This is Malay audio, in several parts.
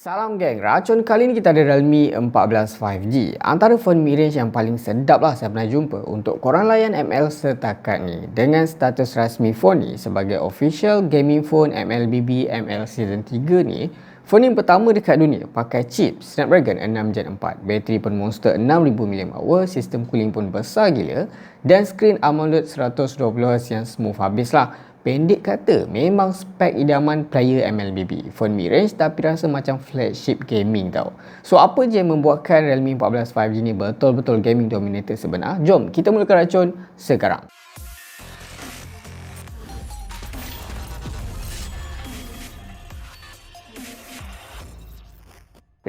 Salam geng, racun kali ni kita ada Realme 14 5G Antara phone mid-range yang paling sedap lah saya pernah jumpa Untuk korang layan ML setakat ni. Dengan status rasmi phone ni sebagai official gaming phone MLBB ML Season 3 ni Phone yang pertama dekat dunia pakai chip Snapdragon 6 Gen 4 Bateri pun monster 6000 mAh Sistem cooling pun besar gila Dan screen AMOLED 120Hz yang smooth habis lah Pendek kata, memang spek idaman player MLBB. Phone mid-range tapi rasa macam flagship gaming tau. So, apa je yang membuatkan Realme 14 5G ni betul-betul gaming dominator sebenar? Jom, kita mulakan racun sekarang.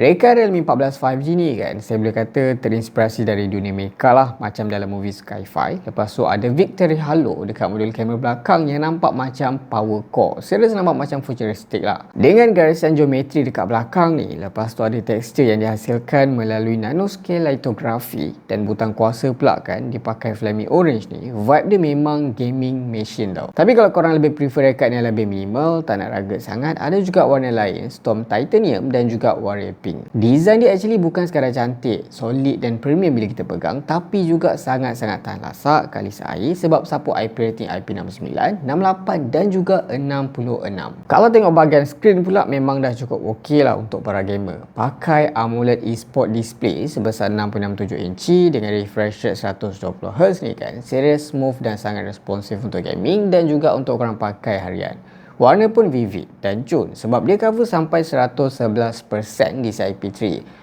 Reka Realme 14 5G ni kan saya boleh kata terinspirasi dari dunia mecha lah macam dalam movie Skyfi. Lepas tu ada Victory Halo dekat modul kamera belakang yang nampak macam power core. Rasa nampak macam futuristik lah. Dengan garisan geometri dekat belakang ni lepas tu ada tekstur yang dihasilkan melalui nanoscale lithography dan butang kuasa pula kan dipakai flaming orange ni vibe dia memang gaming machine tau. Tapi kalau korang lebih prefer rekat yang lebih minimal tak nak rugged sangat ada juga warna lain Storm Titanium dan juga Warrior pink. Design dia actually bukan sekadar cantik, solid dan premium bila kita pegang tapi juga sangat-sangat tahan lasak kali seair sebab support IP rating IP69, 68 dan juga 66. Kalau tengok bahagian screen pula memang dah cukup okey lah untuk para gamer. Pakai AMOLED eSport display sebesar 6.67 inci dengan refresh rate 120Hz ni kan. Serius smooth dan sangat responsif untuk gaming dan juga untuk orang pakai harian. Warna pun vivid dan cun sebab dia cover sampai 111% di CIP3.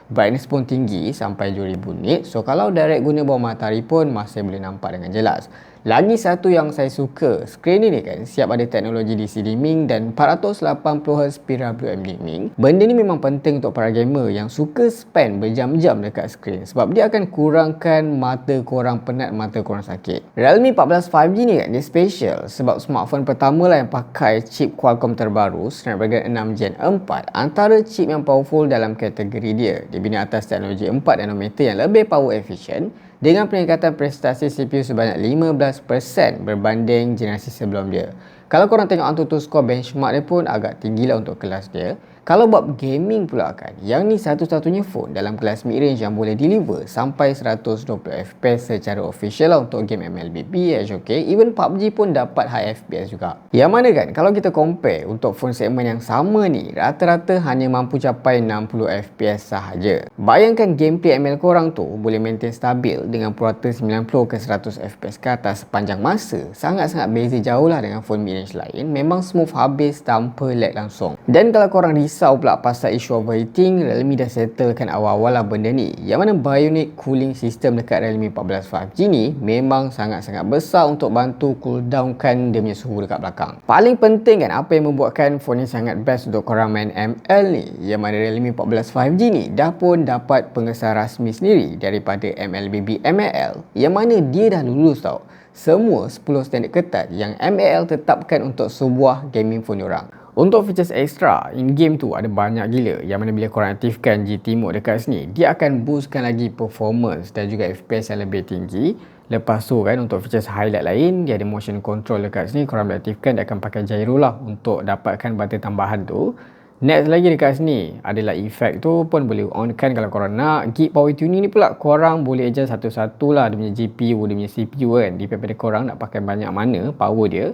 Brightness pun tinggi sampai 2000 nit. So kalau direct guna bawah matahari pun masih boleh nampak dengan jelas. Lagi satu yang saya suka, skrin ini kan siap ada teknologi DC dimming dan 480Hz PWM dimming. Benda ni memang penting untuk para gamer yang suka spend berjam-jam dekat skrin sebab dia akan kurangkan mata korang penat, mata korang sakit. Realme 14 5G ni kan dia special sebab smartphone pertama lah yang pakai chip Qualcomm terbaru Snapdragon 6 Gen 4 antara chip yang powerful dalam kategori dia. Dia bina atas teknologi 4 nanometer yang lebih power efficient dengan peningkatan prestasi CPU sebanyak 15% berbanding generasi sebelum dia. Kalau korang tengok Antutu score benchmark dia pun agak tinggi lah untuk kelas dia. Kalau buat gaming pula kan, yang ni satu-satunya phone dalam kelas mid-range yang boleh deliver sampai 120 FPS secara official lah untuk game MLBB, HOK, even PUBG pun dapat high FPS juga. Yang mana kan, kalau kita compare untuk phone segmen yang sama ni, rata-rata hanya mampu capai 60 FPS sahaja. Bayangkan gameplay ML korang tu boleh maintain stabil dengan purata 90 ke 100 FPS ke atas sepanjang masa. Sangat-sangat beza jauh lah dengan phone mid-range lain. Memang smooth habis tanpa lag langsung. Dan kalau korang risau risau pula pasal isu overheating. Realme dah settlekan awal-awal lah benda ni. Yang mana Bionic cooling system dekat Realme 14 5G ni memang sangat-sangat besar untuk bantu cool down kan dia punya suhu dekat belakang. Paling penting kan apa yang membuatkan phone ni sangat best untuk korang main ML ni? Yang mana Realme 14 5G ni dah pun dapat pengesahan rasmi sendiri daripada MLBB MAL yang mana dia dah lulus tau. Semua 10 standard ketat yang MAL tetapkan untuk sebuah gaming phone orang untuk features extra, in-game tu ada banyak gila yang mana bila korang aktifkan GT mode dekat sini, dia akan boostkan lagi performance dan juga FPS yang lebih tinggi. Lepas tu kan untuk features highlight lain, dia ada motion control dekat sini, korang boleh aktifkan dia akan pakai gyro lah untuk dapatkan button tambahan tu. Next lagi dekat sini adalah effect tu pun boleh on kan kalau korang nak. Gig power tuning ni pula korang boleh adjust satu-satu lah dia punya GPU, dia punya CPU kan. Depend korang nak pakai banyak mana power dia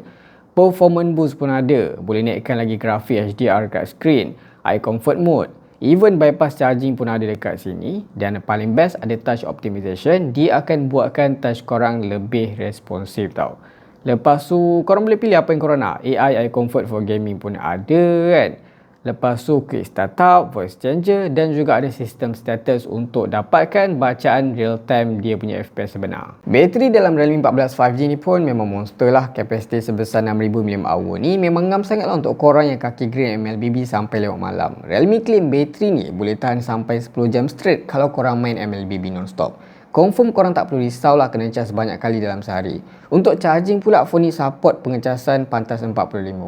performance boost pun ada. Boleh naikkan lagi grafik HDR kat screen eye comfort mode. Even bypass charging pun ada dekat sini. Dan paling best ada touch optimization. Dia akan buatkan touch korang lebih responsif tau. Lepas tu korang boleh pilih apa yang korang nak. AI eye comfort for gaming pun ada kan Lepas tu quick startup, voice changer dan juga ada sistem status untuk dapatkan bacaan real time dia punya FPS sebenar. Bateri dalam Realme 14 5G ni pun memang monster lah. Kapasiti sebesar 6000 mAh ni memang ngam sangat lah untuk korang yang kaki green MLBB sampai lewat malam. Realme claim bateri ni boleh tahan sampai 10 jam straight kalau korang main MLBB non-stop. Confirm korang tak perlu risaulah kena cas banyak kali dalam sehari. Untuk charging pula phone ni support pengecasan pantas 45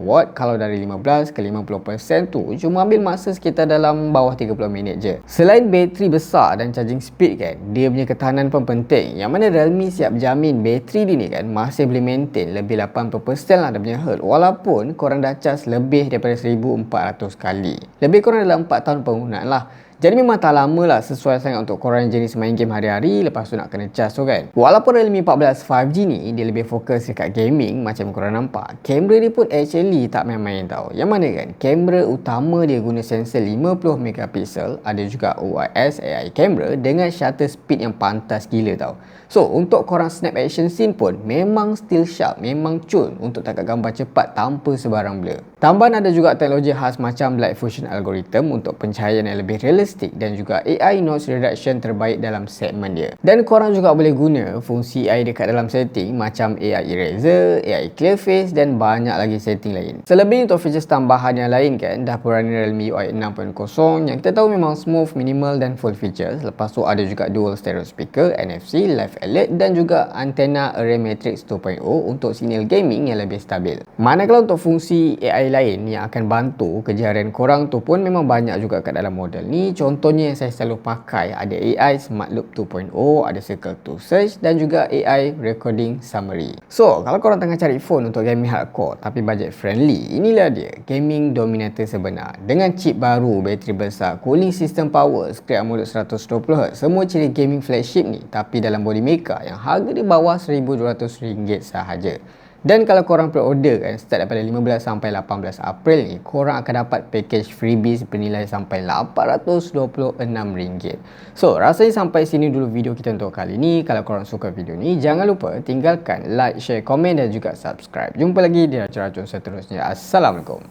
watt kalau dari 15 ke 50% tu cuma ambil masa sekitar dalam bawah 30 minit je. Selain bateri besar dan charging speed kan, dia punya ketahanan pun penting. Yang mana Realme siap jamin bateri dia ni kan masih boleh maintain lebih 80% lah dia punya health walaupun korang dah cas lebih daripada 1400 kali. Lebih kurang dalam 4 tahun penggunaan lah. Jadi memang tak lama lah sesuai sangat untuk korang jenis main game hari-hari lepas tu nak kena cas tu kan. Walaupun Realme 14 5G ni dia lebih fokus dekat gaming macam korang nampak. Kamera dia pun actually tak main-main tau. Yang mana kan, kamera utama dia guna sensor 50 megapixel, ada juga OIS AI camera dengan shutter speed yang pantas gila tau. So, untuk korang snap action scene pun memang still sharp, memang cun untuk tangkap gambar cepat tanpa sebarang blur. Tambahan ada juga teknologi khas macam Light Fusion Algorithm untuk pencahayaan yang lebih realistik dan juga AI noise reduction terbaik dalam segmen dia. Dan korang juga boleh guna fungsi AI dekat dalam setting macam AI Eraser, AI Clear Face dan banyak lagi setting lain. Selebih untuk features tambahan yang lain kan, dah berani Realme UI 6.0 yang kita tahu memang smooth, minimal dan full features. Lepas tu ada juga dual stereo speaker, NFC, live alert dan juga antena Array Matrix 2.0 untuk signal gaming yang lebih stabil. Manakala untuk fungsi AI AI lain yang akan bantu kejayaan korang tu pun memang banyak juga kat dalam model ni. Contohnya yang saya selalu pakai ada AI Smart Loop 2.0, ada Circle to Search dan juga AI Recording Summary. So, kalau korang tengah cari phone untuk gaming hardcore tapi budget friendly, inilah dia gaming dominator sebenar. Dengan chip baru, bateri besar, cooling system power, screen AMOLED 120Hz, semua ciri gaming flagship ni tapi dalam body maker yang harga di bawah RM1,200 sahaja. Dan kalau korang pre-order kan start daripada 15 sampai 18 April ni, korang akan dapat package freebies bernilai sampai RM826. So, rasanya sampai sini dulu video kita untuk kali ni. Kalau korang suka video ni, jangan lupa tinggalkan like, share, komen dan juga subscribe. Jumpa lagi di racun-racun seterusnya. Assalamualaikum.